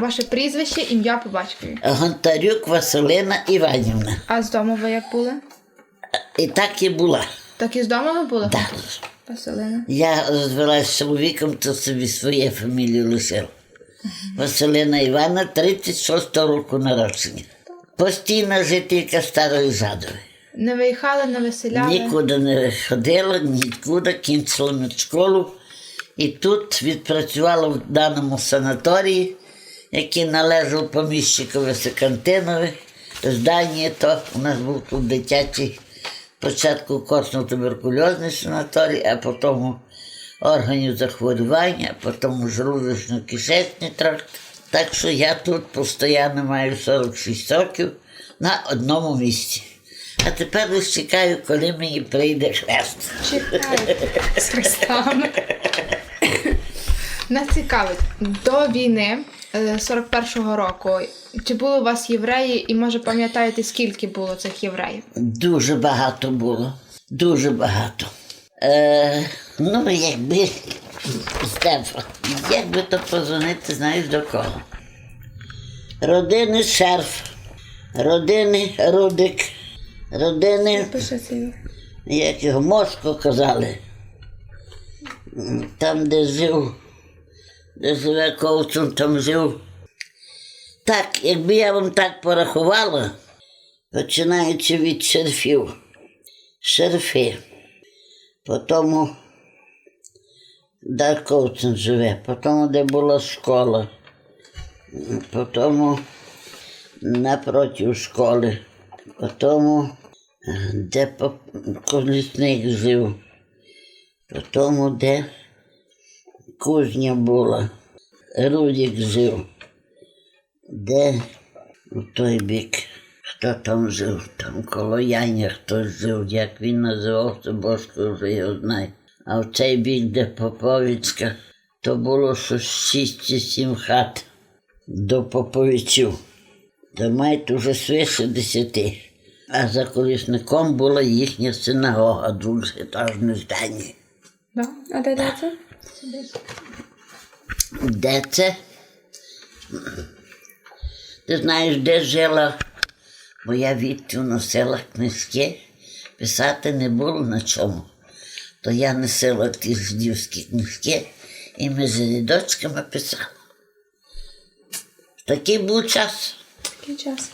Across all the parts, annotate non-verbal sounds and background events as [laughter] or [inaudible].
Ваше прізвище, ім'я по батькові. Гонтарюк Василина Іванівна. А з дому ви як були? І так і була. Так і з дому ви були? Так. Василина. Я розвелася з чоловіком, то собі своє фамілію лишила. Василина Івана, 36 року народження. Постійна жителька Старої Жадови. Не виїхали, не виселяли? Нікуди не ходила, нікуди, кінчила медшколу. І тут відпрацювала в даному санаторії, який належав поміщикові Секантинові. Здання то у нас був тут дитячий спочатку костно-туберкульозний санаторій, а потім органів захворювання, а потім желудочно-кишечний тракт. Так що я тут постійно маю 46 років на одному місці. А тепер лише чекаю, коли мені прийде хрест. Чекайте з хрестами. Нас цікавить, до війни 41-го року, чи були у вас євреї, і може пам'ятаєте, скільки було цих євреїв? Дуже багато було. Дуже багато. Е, ну, якби Стефа, якби то позвонити, знаєш до кого? Родини шерф, родини Рудик, родини, як його Мошко казали. Там, де жив, де живе Ковцун, там жив. Так, якби я вам так порахувала, починаючи від шерфів, шерфи, потім де Ковцин живе, потім де була школа, потім напроти школи, потім де колісник жив, потім де кузня була, Рудік жив, де у той бік, хто там жив, там коло Яня хтось жив, як він називався, Божко вже його знає. А в цей бік, де Поповицька, то було щось шість чи сім хат до Поповичів. Та мають уже свише десяти. А за колісником була їхня синагога, двохетажне здання. Да? А де це? Де це? Ти знаєш, де жила моя Віттю носила книжки, писати не було на чому. То я носила ті жидівські книжки і ми з рядочками писали. Такий був час. Такий час.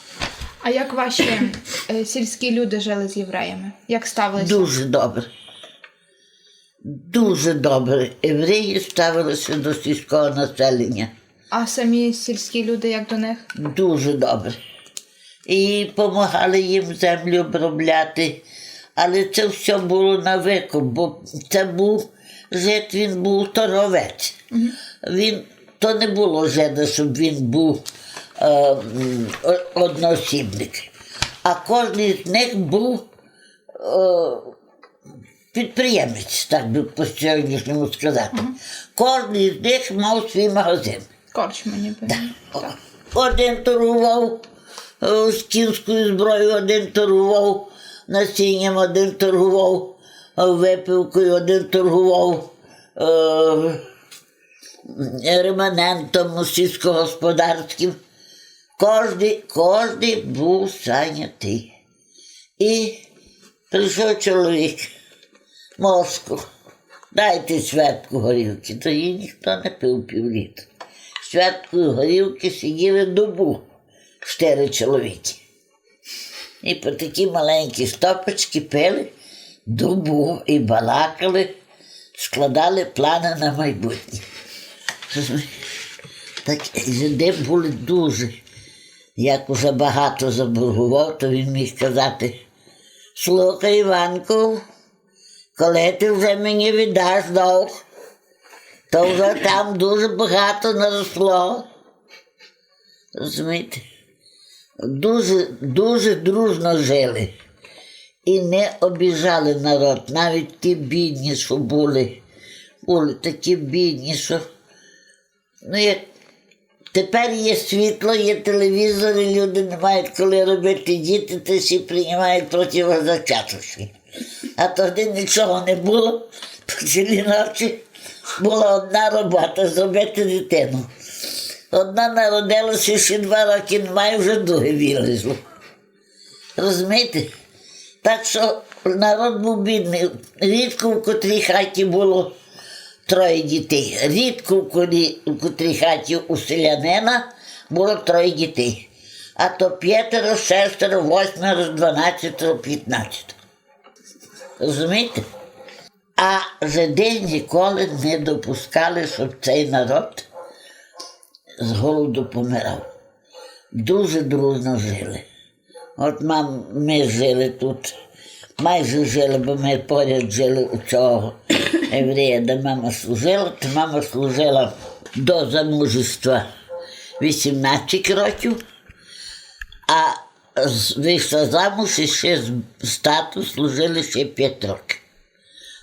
А як ваші е, сільські люди жили з євреями? Як ставилися? Дуже добре. Дуже добре. Євреї ставилися до сільського населення. А самі сільські люди як до них? Дуже добре. І допомагали їм землю обробляти. Але це все було на викуп, бо це був жит, він був торговець. Він, то не було жида, щоб він був е, одноосібник. А кожен з них був е, підприємець, так би по сьогоднішньому сказати. Кожен з них мав свій магазин. Корч мені би. Один торгував е, з кінською зброєю, один торгував насінням, один торгував е, випивкою, один торгував е, реманентом сільськогосподарським. Кожний, кожний був зайнятий. І прийшов чоловік, мозку, дайте святку горілки, то її ніхто не пив півлітра. Святкою горілки сиділи добу чотири чоловіки. І по такі маленькі стопочки пили добу і балакали, складали плани на майбутнє. Так жиди були дуже. Як уже багато заборгував, то він міг казати, слухай, Іванку, коли ти вже мені віддаш довг, то вже там дуже багато наросло. Розумієте? Дуже, дуже дружно жили і не обіжали народ, навіть ті бідні, що були, були такі бідні, що ну, як тепер є світло, є телевізор, і люди не мають коли робити діти, то всі приймають противозачаточні. А тоді нічого не було, по цілій ночі була одна робота зробити дитину. Одна народилася ще два роки немає, вже друге вилізло. Розумієте? Так що народ був бідний. Рідко в котрій хаті було троє дітей. Рідко в котрій хаті у селянина було троє дітей. А то п'ятеро, шестеро, восьмеро, дванадцятеро, п'ятнадцятеро. Розумієте? А жиди ніколи не допускали, щоб цей народ з голоду помирав. Дуже дружно жили. От мам, ми жили тут, майже жили, бо ми поряд жили у цього єврея, де мама служила, то мама служила до замужества 18 років, а вийшла замуж і ще з тату служили ще 5 років.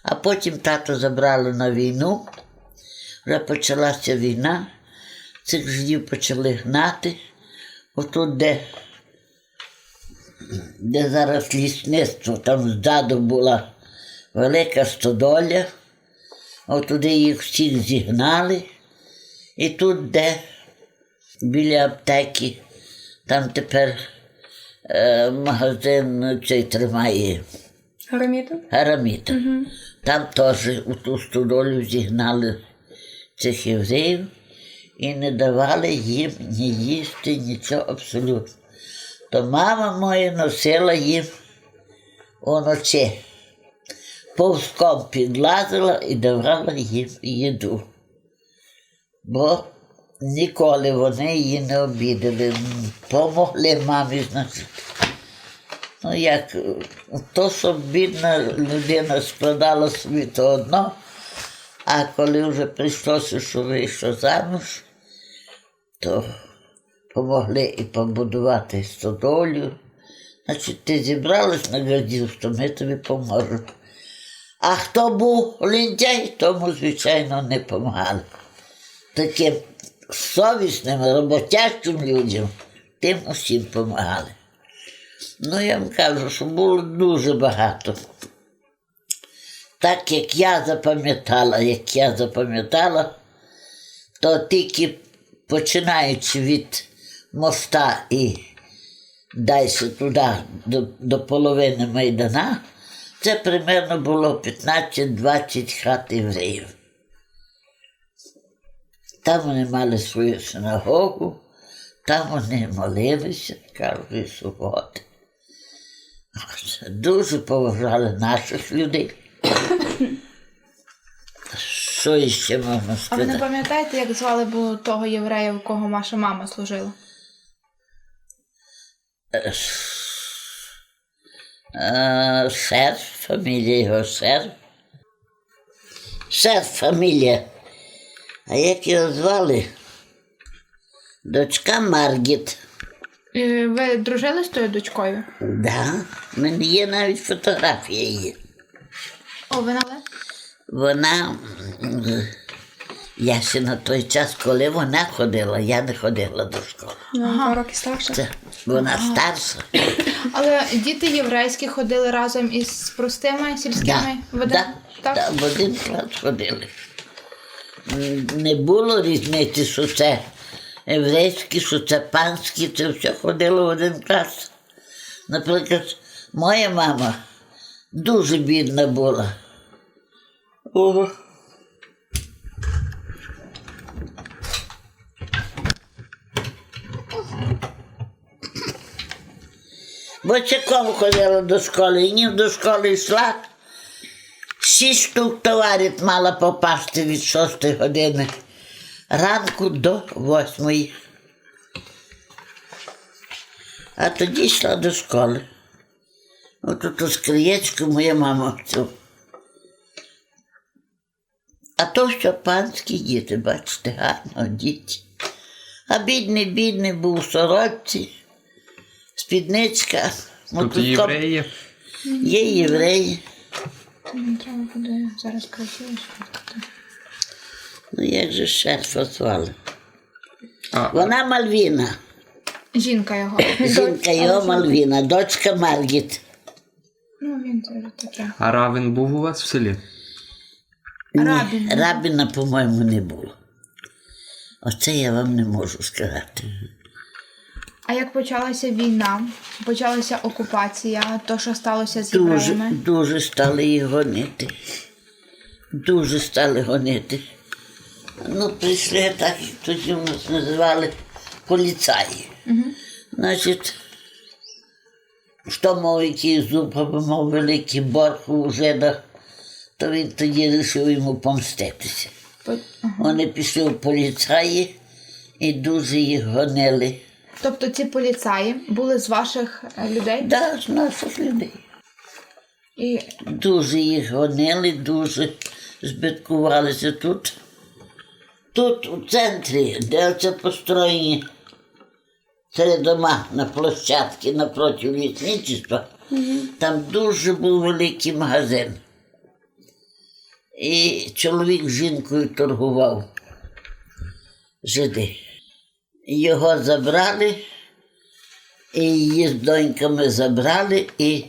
А потім тато забрали на війну, вже почалася війна, цих жидів почали гнати. Отут, де, де зараз лісництво, там ззаду була велика стодоля, отуди їх всіх зігнали. І тут, де біля аптеки, там тепер е, магазин цей тримає. Громіду? Араміта. Там теж у ту стодолю зігнали цих євреїв і не давали їм ні їсти, нічого абсолютно. То мама моя носила їм уночі. Повзком підлазила і давала їм їду. Бо ніколи вони її не обідали. Помогли мамі, значить. Ну як, то, що бідна людина складала собі, то одно, а коли вже прийшлося, що вийшла замуж, то помогли і побудувати стодолю. Значить, ти зібралась на гадів, то ми тобі поможемо. А хто був лінтяй, тому, звичайно, не допомагали. Таким совісним, роботящим людям тим усім допомагали. Ну, я вам кажу, що було дуже багато. Так як я запам'ятала, як я запам'ятала, то тільки починаючи від моста і далі туди, до, до половини Майдана, це примерно було 15-20 хат євреїв. Там вони мали свою синагогу, там вони молилися кожної суботи. Дуже поважали наших людей. Що ще можна А ви не пам'ятаєте, як звали було того єврея, у кого ваша мама служила? Е, фамілія його Шерф. Шерф фамілія. А як його звали? Дочка Маргіт. Е, Ви дружили з тою дочкою? Да, в мене є навіть фотографія її. О, ви нале? Вона. м, Я ще на той час, коли вона ходила, я не ходила до школи. На два роки старша. Це вона старша. Але діти єврейські ходили разом із простими сільськими один? да, Так? да, в один клас ходили. Не було різниці, що це єврейські, що це панські, це все ходило в один клас. Наприклад, моя мама дуже бідна була. Ого. Бочаком ходила до школи, і ні до школи йшла. Шість штук товарів мала попасти від шостої години ранку до восьмої. А тоді йшла до школи. От тут з краєчку моя мама цю. А то все панські діти, бачите, гарно діти. А бідний, бідний був у сорочці, спідничка. Тут євреї. Є євреї. Мені Треба буде зараз красиво. Ну як же звали? А, Вона Мальвіна. Жінка його. Жінка його Мальвіна, дочка Маргіт. Ну, він це вже таке. а равен був у вас в селі? Рабін. Рабіна, по-моєму, не було. Оце я вам не можу сказати. А як почалася війна, почалася окупація, то що сталося з Дуже, євреями? дуже стали їх гонити. Дуже стали гонити. Ну, прийшли так, тоді нас називали поліцаї. Значить, що мав який зуб, або мав великий борг у жидах, то він тоді вирішив йому помститися. По- Вони пішли в поліцаї і дуже їх гонили. Тобто ці поліцаї були з ваших е, людей? Да, з наших людей. І Дуже їх гонили, дуже збиткувалися тут. Тут, у центрі, де це построєні три дома на площадці напроти лісничества, там дуже був великий магазин. І чоловік з жінкою торгував жиди. Його забрали, і її з доньками забрали, і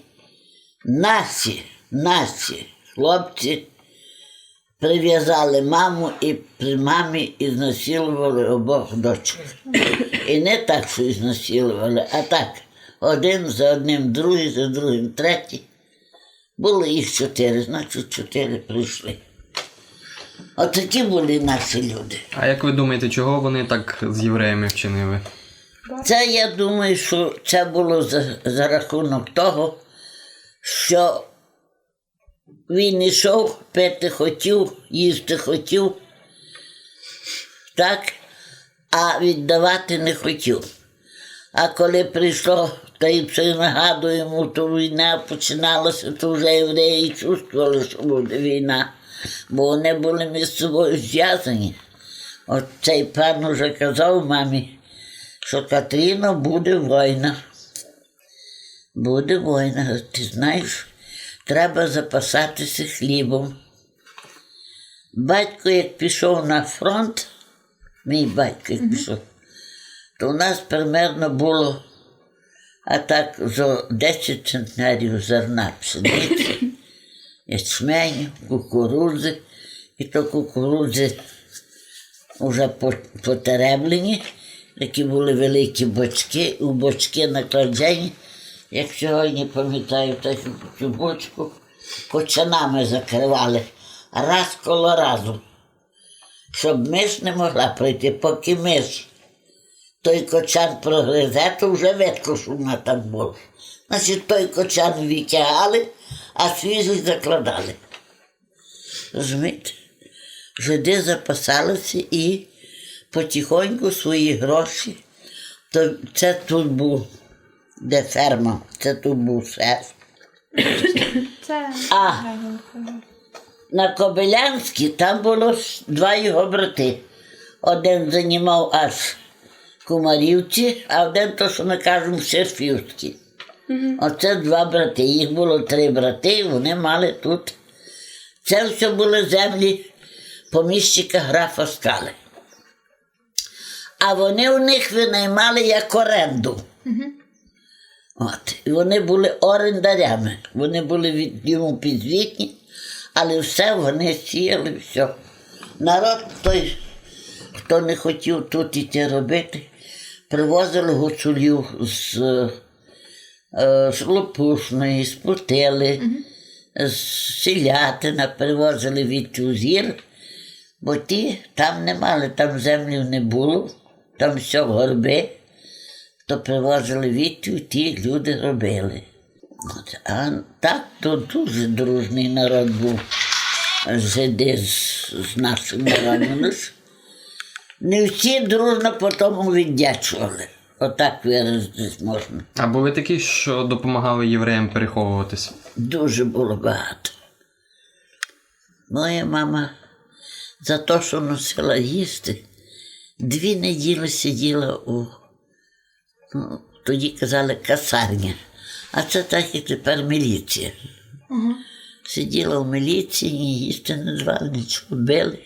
Наші, наші хлопці прив'язали маму і при мамі і знасилували обох дочок. І не так, що і знасилували, а так. Один за одним, другий за другим, третій. Було їх чотири, значить чотири прийшли. Отакі були наші люди. А як ви думаєте, чого вони так з євреями вчинили? Це я думаю, що це було за, за рахунок того, що він йшов, пити хотів, їсти хотів, так, а віддавати не хотів. А коли прийшло, та й це нагадує йому, то війна починалася, то вже євреї чувствували, що буде війна, бо вони були між собою зв'язані. От цей пан уже казав мамі, що Катріно буде війна. Буде війна. Ти знаєш, треба запасатися хлібом. Батько, як пішов на фронт, мій батько як пішов, то у нас примерно було а так зо 10 центнерів зерна пшениці, [laughs] ячменю, кукурудзи, і то кукурудзи вже по- потереблені, такі були великі бочки, у бочки накладені, як сьогодні пам'ятаю, цю бочку кочанами закривали. Раз коло разу, щоб миш не могла пройти, поки миш. Той кочан прогризе, то вже що вона там була. Значить, той кочан витягали, а свіжий закладали. Розумієте? Жиди запасалися і потихоньку свої гроші. То це тут був, де ферма, це тут був шеф. [coughs] А на Кобилянській там було два його брати. Один займав аж Кумарівці, а один, то, що ми кажемо, Шерфівський. Оце два брати. Їх було три брати, вони мали тут. Це все були землі поміщика графа Скали. А вони у них винаймали як оренду. От. І вони були орендарями. Вони були від йому підзвітні, але все вони сіяли, все. Народ той, хто не хотів тут іти робити, привозили гуцулів з, з Лопушної, з Путили, з Селятина, привозили від Тузір, бо ті там не мали, там землів не було, там все горби то привозили віттю, ті люди робили. От. А так то дуже дружний народ був жиди з, з нашим народом. Не всі дружно по тому віддячували. Отак виразитись можна. А були такі, що допомагали євреям переховуватись? Дуже було багато. Моя мама за те, що носила їсти, дві неділі сиділа у, ну, тоді казали касарня, а це так і тепер міліція. Сиділа в міліції, їсти не давали, нічого били.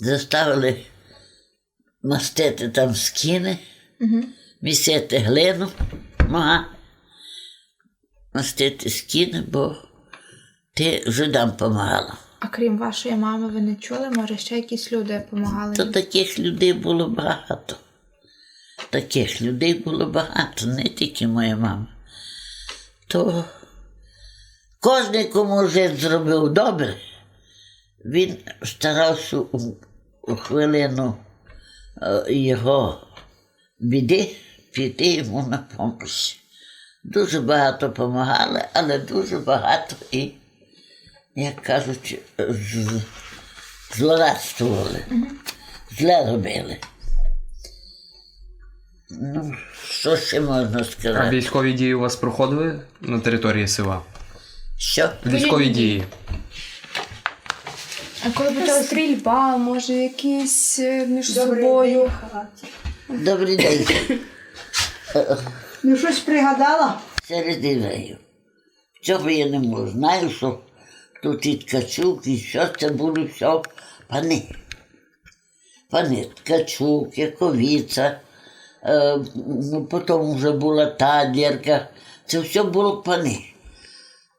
Заставили мастити там скини, місити глину, мага мастити скіни, бо ти жидам помагала. А крім вашої мами, ви не чули? Може, ще якісь люди допомагали? То таких людей було багато. Таких людей було багато, не тільки моя мама. То кожен, кому вже зробив добре, він старався у, хвилину його біди піти йому на допомогу. Дуже багато допомагали, але дуже багато і, як кажуть, злорадствували, зле робили. Ну, що ще можна сказати? А військові дії у вас проходили на території села? Що? Військові дії. А коли Якась почали стрільба, може, якісь е, між собою. Добрий день. Ну, щось пригадала? Серед євреїв. Цього я не можу. Знаю, що тут і Ткачук, і що це були все пани. Пани Ткачук, Яковіця, е, ну, потім вже була Тадлерка. Це все було пани.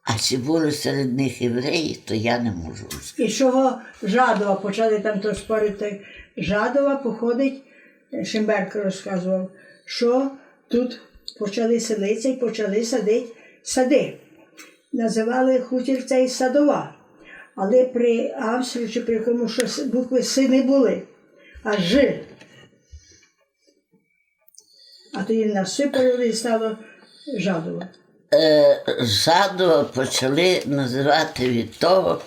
А чи були серед них євреї, то я не можу. І чого Жадова почали там то спорити. Жадова походить, е, Шимберко розказував, що тут почали селитися і почали садити сади. Називали хутір цей садова. Але при Австрії чи при кому що букви С не були, а Ж. А тоді насипали і стало Жадова. Е, Жадова почали називати від того,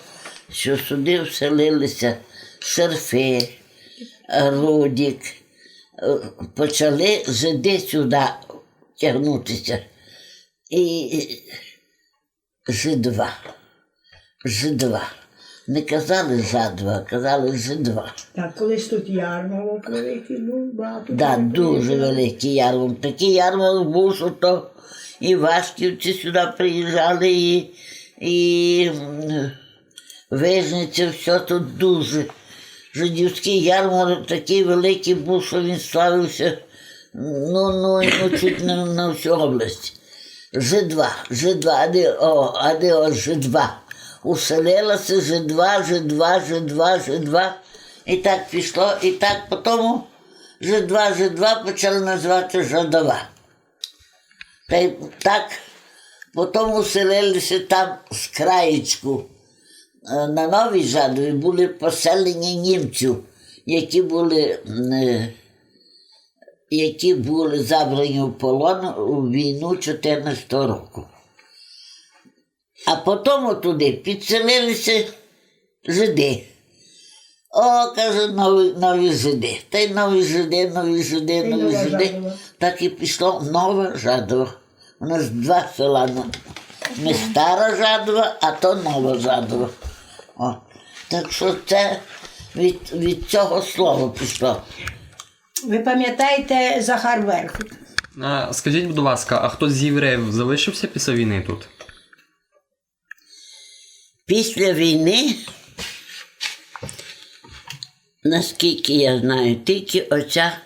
що сюди вселилися шерфи, Рудік. Е, Почали жиди сюди тягнутися. І жидва. Жидва. Не казали жадва, а казали жидва. Так, колись тут ярмарок великий був, багато. Да, дуже великий ярмарок. Такий ярмарок був, що то і Вашківці сюди приїжджали, і, і Вижниця, все тут дуже. Жидівський ярмарок такий великий був, що він славився ну, ну, ну чуть не на всю область. Ж2, Ж2, а де, о, а де о Ж2? Уселилася Ж2, Ж2, Ж2, Ж2. І так пішло, і так потім Ж2, Ж2 почали називати Жадова. Та й так потім уселилися там з краєчку. Е, На Новій Жадові були поселення німців, які були, е, які були забрані в полон у війну 14 року. А потім туди підселилися жиди. О, каже, нові, нові жиди. Та й нові жиди, нові жиди, нові жиди. Жадова. Так і пішло нова Жадова. У нас два села. ну, Не стара Жадова, а то нова Жадова. О. Так що це від, від цього слова пішло. Ви пам'ятаєте Захар Верхут? А, скажіть, будь ласка, а хтось з євреїв залишився після війни тут? Після війни, наскільки я знаю, тільки оця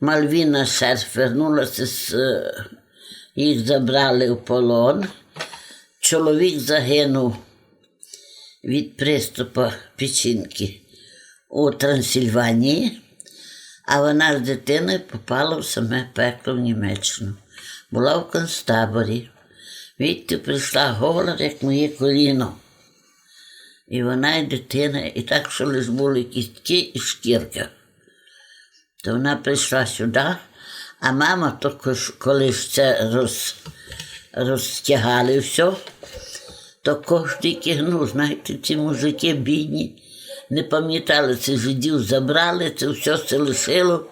Мальвіна Шерф вернулася з е, їх забрали в полон. Чоловік загинув від приступу печінки у Трансильванії, а вона з дитиною попала в саме пекло в Німеччину. Була в концтаборі. Відти прийшла гола, як моє коліно. І вона і дитина, і так, що лиш були кістки і шкірка. То вона прийшла сюди, а мама, то кош- коли ж це роз, розтягали все, то кожен кигнув, знаєте, ці мужики бідні, не пам'ятали, це жидів забрали, це все це лишило,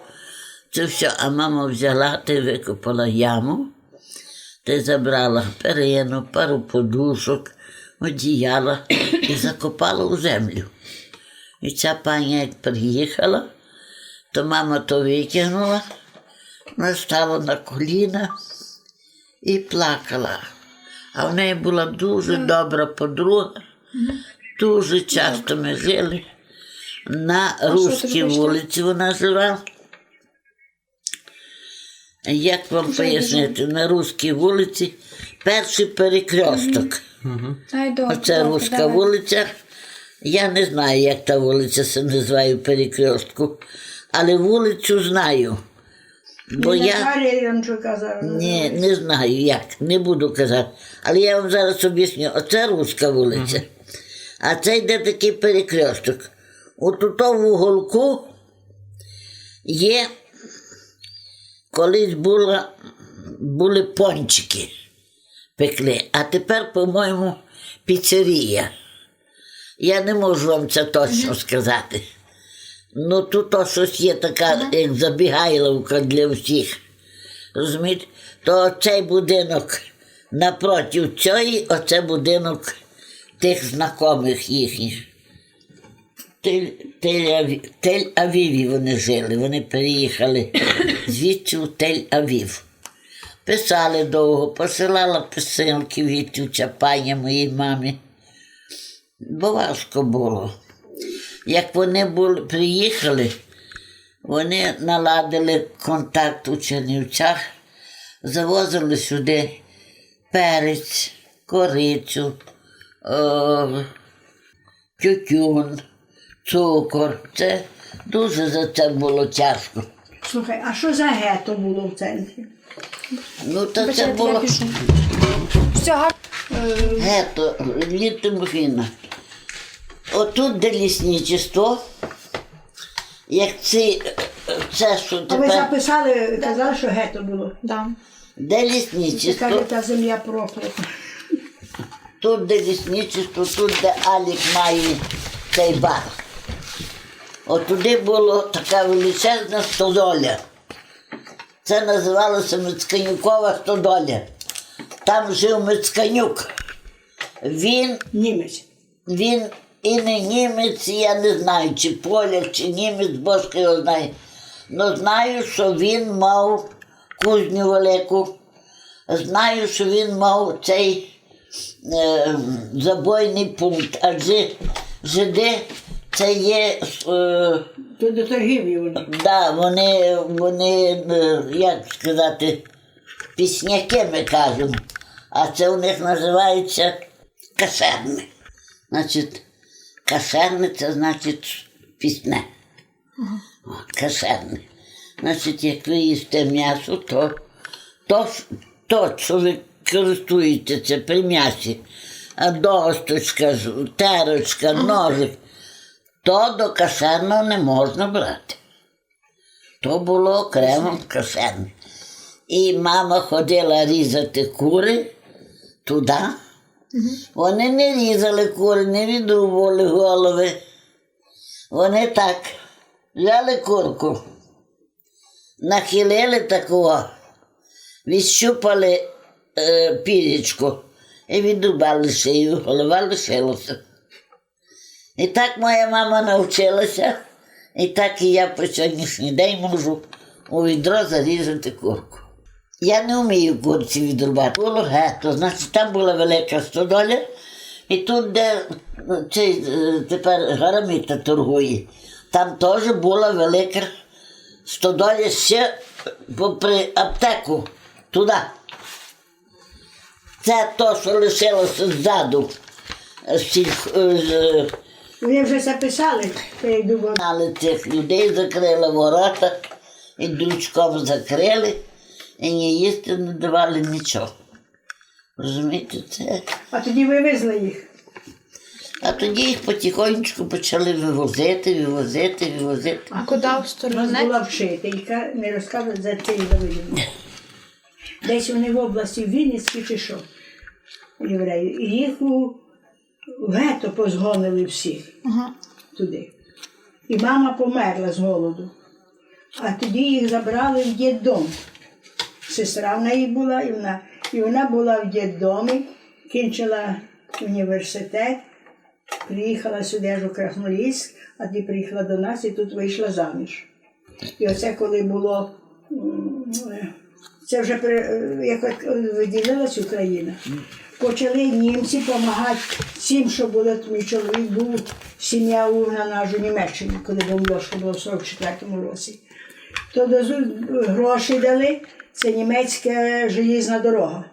це все, а мама взяла та викопала яму. Та забрала перину, пару подушок, одіяла і закопала у землю. І ця пані, як приїхала, то мама то витягнула, вона стала на коліна і плакала. А в неї була дуже добра подруга. Дуже часто ми жили. На Руській вулиці вона жила. Як вам пояснити, на Руській вулиці перший перекресток. Добре. Оце Руська вулиця, Я не знаю, як та вулиця се називає перекрестку, але вулицю знаю. Бо я зараз. ні, не знаю як, не буду казати. Але я вам зараз об'ясню. Оце руська вулиця, а це йде такий перекресток. У тому уголку є колись була, були пончики пекли, а тепер, по-моєму, піцерія. Я не можу вам це точно сказати. Ну, тут то щось є така, як забігайловка для всіх. Розумієте? То цей будинок напроти цієї, оце будинок тих знайомих їхніх. Тель- Тель-Аві- Тель-Авіві вони жили, вони переїхали [coughs] звідси у Тель-Авів. Писали довго, посилала писанки від Чапаня моїй мамі. Бо важко було. Як вони були, приїхали, вони наладили контакт у Чернівцях, завозили сюди перець, корицю, о, тютюн, цукор. Це дуже за це було тяжко. Слухай, а що за гето було в центрі? Ну, то це було Все, гар... гето, літомфіна. Отут, де лісничество, як ці, це, що А ви тепер, записали, казали, що гето було. да. де Це лісничество, каже, та земля проклята. тут, де лісничество, тут, де Алік має цей бар. От туди була така величезна стодоля. Це називалося Мицканюкова стодоля. Там жив Мицканюк. Він Німець. Він і не німець, я не знаю, чи поляк, чи німець, божка його знає. Ну знаю, що він мав кузню велику. Знаю, що він мав цей е, забойний пункт. Адже жиди це є. Е, Тут до торгівлі вони. Да, вони, вони, е, як сказати, пісняки ми кажемо, а це у них називається кашерни. Значить, кашерни це значить пісне. О, Кашерни. Значить, як ви їсте м'ясо, то, то, то що ви користуєтеся при м'ясі, а досточка, терочка, ножик, то до кашерного не можна брати. То було окремо кашерне. І мама ходила різати кури туди. Вони не різали кури, не відрубували голови. Вони так взяли курку, нахилили такого, відщупали е, пірічку і відрубали шию, голова лишилася. І так моя мама навчилася, і так і я по сьогоднішній день можу у відро зарізати курку. Я не вмію курці відрубати. Було гето, значить, там була велика стодоля, і тут, де ну, цей е, тепер гараміта торгує, там теж була велика стодоля ще попри аптеку туди. Це то, що лишилося ззаду. е, е, з- Вони вже записали, я йду але цих людей закрили ворота і дрючком закрили, і ні їсти не давали нічого. Розумієте, це. А тоді вивезли їх. А тоді їх потихонечку почали вивозити, вивозити, вивозити. А куди в У нас була вчителька, не розказують за цей Давидів. Десь вони в області в Вінницькій чи що, євреї. І їх у в гетто позгонили всіх Ага. туди. І мама померла з голоду. А тоді їх забрали в діддом. Сестра в неї була, і вона, і вона була в діддомі, кінчила університет, приїхала сюди аж у Красноїльськ, а тоді приїхала до нас і тут вийшла заміж. І оце коли було. Це вже як виділилась Україна. Почали німці допомагати всім, що було. Мій чоловік був сім'я угнана аж у Німеччині, коли бомбьошка була в 44-му році. То гроші дали, це німецька желізна дорога.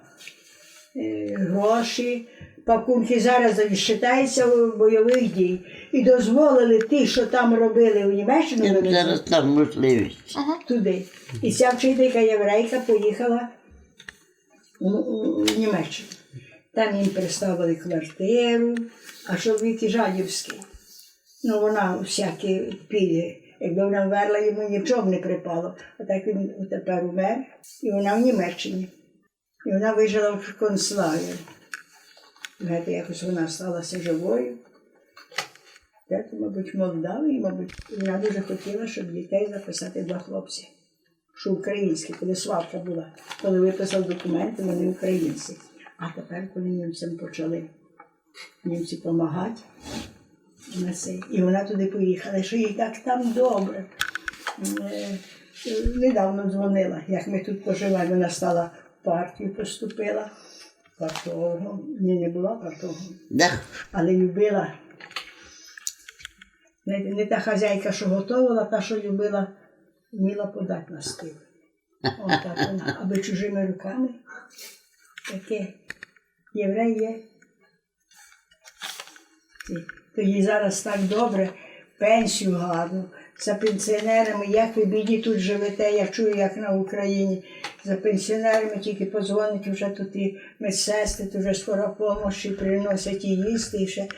Е, Гроші, пакунки зараз вважаються бойових дій. І дозволили ті, що там робили у Німеччину, Їм зараз там можливість. туди. І ця вчителька єврейка поїхала у Німеччину. Там їм представили квартиру, а чоловік Жадівський. Ну, вона всякі пільги. Якби вона вмерла, йому нічого не припало. А так він тепер умер, і вона в Німеччині. І вона вижила в концлагері. Знаєте, якось вона сталася живою. Це, мабуть, Молдавії, мабуть, вона дуже хотіла, щоб дітей записати два хлопці, що українські, коли сварка була, коли виписав документи, вони українці. А тепер, коли німцям почали німці допомагати, і вона туди поїхала, що їй так там добре. Е, Недавно дзвонила, як ми тут поживаємо, вона стала в партію, поступила. Партологом. Ні, не була партологом Да. але любила. Не, не та хазяйка, що готувала, та, що любила, вміла подати на стіл. Отак вона, аби чужими руками. Таке єврей є. Тоді зараз так добре, пенсію гарну. За пенсіонерами, як ви біді тут живете, я чую, як на Україні. За пенсіонерами тільки позвонить вже тут і медсестри, тут вже скоро помощі приносять і їсти, і ще